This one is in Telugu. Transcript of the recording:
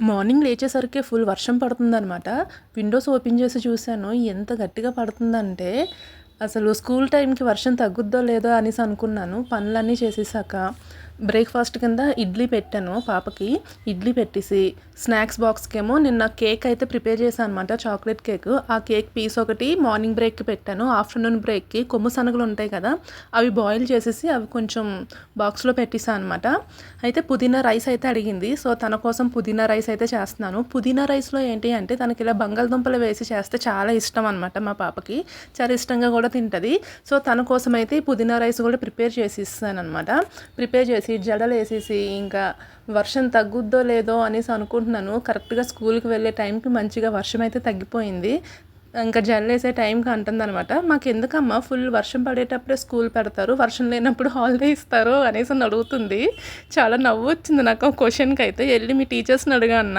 మార్నింగ్ లేచేసరికి ఫుల్ వర్షం పడుతుందనమాట విండోస్ ఓపెన్ చేసి చూశాను. ఎంత గట్టిగా పడుతుందంటే అసలు స్కూల్ టైంకి వర్షం తగ్గుద్దో లేదో అనేసి అనుకున్నాను. పనులన్నీ చేసేసాక బ్రేక్ఫాస్ట్ కింద ఇడ్లీ పెట్టాను పాపకి. ఇడ్లీ పెట్టేసి స్నాక్స్ బాక్స్కేమో నిన్న కేక్ అయితే ప్రిపేర్ చేశాను అనమాట చాక్లెట్ కేక్. ఆ కేక్ పీస్ ఒకటి మార్నింగ్ బ్రేక్కి పెట్టాను ఆఫ్టర్నూన్ బ్రేక్కి. కొమ్ము శనగలు ఉంటాయి కదా అవి బాయిల్ చేసేసి అవి కొంచెం బాక్స్లో పెట్టేసాను అనమాట అయితే పుదీనా రైస్ అయితే అడిగింది సో తన కోసం పుదీనా రైస్ అయితే చేస్తున్నాను. పుదీనా రైస్లో ఏంటి అంటే తనకి ఇలా బంగాళదుంపలు వేసి చేస్తే చాలా ఇష్టం అనమాట మా పాపకి. చాలా ఇష్టంగా కూడా తింటుంది. సో తన కోసం అయితే ఈ పుదీనా రైస్ కూడా ప్రిపేర్ చేసి ఇస్తాను అనమాట ప్రిపేర్ చేసి జడలు జడలేసేసి ఇంకా వర్షం తగ్గుద్దో లేదో అనేసి అనుకుంటున్నాను. కరెక్ట్గా స్కూల్కి వెళ్ళే టైంకి మంచిగా వర్షం అయితే తగ్గిపోయింది. ఇంకా జల్లేసే టైంకి అంటుందన్నమాట. మాకు ఎందుకమ్మా ఫుల్ వర్షం పడేటప్పుడే స్కూల్ పెడతారు వర్షం లేనప్పుడు హాలిడే ఇస్తారు అనేసి అడుగుతుంది. చాలా నవ్వు వచ్చింది నాకు క్వశ్చన్కి అయితే వెళ్ళి మీ టీచర్స్ని అడిగా అన్న.